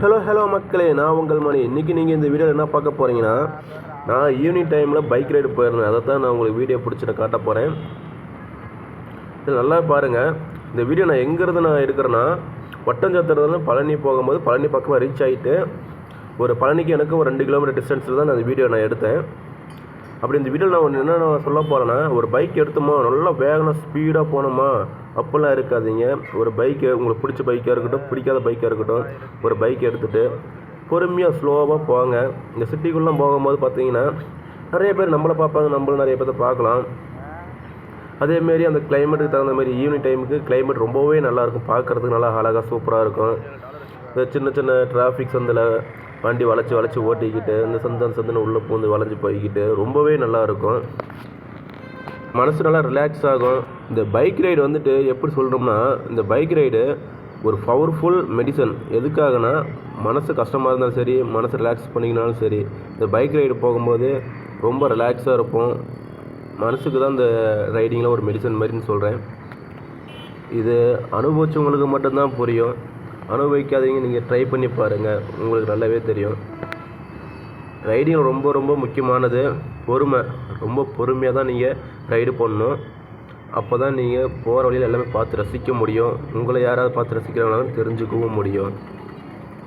Hello hello மக்களே நான் உங்கள் மணி. இன்றைக்கி நீங்கள் இந்த வீடியோவில் என்ன பார்க்க போகிறீங்கன்னா நான் ஈவினிங் டைமில் பைக் ரைடு போயிருந்தேன். அதை தான் நான் உங்களுக்கு வீடியோ பிடிச்சிட்டு காட்ட போகிறேன் இது நல்லா பாருங்கள் இந்த வீடியோ நான் எங்கேருந்து நான் எடுக்கிறேன்னா வட்டஞ்சத்திரத்துலேருந்து பழனி போகும்போது பழனி பக்கமாக ரீச் ஆகிட்டு ஒரு பழனிக்கு எனக்கு ஒரு ரெண்டு கிலோமீட்டர் டிஸ்டன்ஸில் தான் நான் இந்த வீடியோ நான் எடுத்தேன். அப்படி இந்த வீடியோவில் நான் ஒன்று என்ன நான் சொல்ல போகிறேன்னா ஒரு பைக் எடுத்தோமா நல்லா வேகமாக ஸ்பீடாக போனோமா அப்போல்லாம் இருக்காதீங்க. ஒரு பைக்கு உங்களுக்கு பிடிச்ச பைக்காக இருக்கட்டும் பிடிக்காத பைக்காக இருக்கட்டும் ஒரு பைக் எடுத்துகிட்டு பொறுமையாக ஸ்லோவாக போங்க. இந்த சிட்டிக்குள்ளே போகும்போது பார்த்தீங்கன்னா நிறைய பேர் நம்மளை பார்ப்பாங்க நம்மளும் நிறைய பேர்த்த பார்க்கலாம். அதேமாரி அந்த கிளைமேட்டுக்கு தகுந்த மாதிரி ஈவினிங் டைமுக்கு கிளைமேட் ரொம்பவே நல்லாயிருக்கும் பார்க்குறதுக்கு நல்லா அழகாக சூப்பராக இருக்கும். இந்த சின்ன சின்ன டிராஃபிக் சந்தில் வண்டி வளைச்சி வளைச்சி ஓட்டிக்கிட்டு இந்த சந்தன சந்தன உள்ளே பூந்து வளைஞ்சி போய்கிட்டு ரொம்பவே நல்லா இருக்கும் மனசு நல்லா ரிலாக்ஸ் ஆகும். இந்த பைக் ரைடு வந்துட்டு எப்படி சொல்கிறோம்னா இந்த பைக் ரைடு ஒரு பவர்ஃபுல் மெடிசன் எதுக்காகனா மனசு கஷ்டமாக இருந்தாலும் சரி மனசு ரிலாக்ஸ் பண்ணிக்கினாலும் சரி இந்த பைக் ரைடு போகும்போது ரொம்ப ரிலாக்ஸாக இருப்போம். மனசுக்கு தான் இந்த ரைடிங்கில் ஒரு மெடிசன் மாதிரின்னு சொல்கிறேன் இது அனுபவிச்சவங்களுக்கு மட்டும்தான் புரியும். அனுபவிக்காதீங்க நீங்கள் ட்ரை பண்ணி பாருங்கள் உங்களுக்கு நல்லாவே தெரியும். ரைடிங் ரொம்ப ரொம்ப முக்கியமானது. பொறுமை. ரொம்ப பொறுமையாக தான் நீங்கள் ரைடு பண்ணணும். அப்போ தான் நீங்கள் போகிற வழியில் எல்லாமே பார்த்து ரசிக்க முடியும். உங்களை யாராவது பார்த்து ரசிக்கிறாங்களாலும் தெரிஞ்சுக்கவும் முடியும்.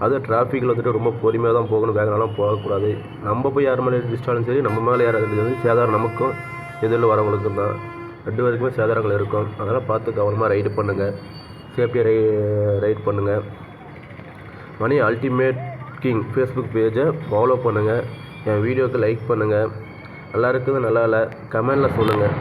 அது டிராஃபிக்கில் வந்துட்டு ரொம்ப பொறுமையாக தான் போகணும். வேகனாலாம் போகக்கூடாது. நம்ம போய் யார் மேலே இடிச்சிட்டாலும் சரி நம்ம மேலே யாராவது வந்து சேதாரம் நமக்கும் எதிரில் வரவங்களுக்கும் தான். ரெண்டு பேருக்குமே சேதாரங்கள் இருக்கும். அதெல்லாம் பார்த்து கவனமாக ரைடு பண்ணுங்கள் சேஃப்டியாக ரை ரைட் பண்ணுங்கள் மணி அல்டிமேட் கிங் ஃபேஸ்புக் பேஜை ஃபாலோ பண்ணுங்கள் என் வீடியோவுக்கு லைக் பண்ணுங்கள் நல்லா இருக்குது நல்லா இல்லை? கமெண்டில் சொல்லுங்கள்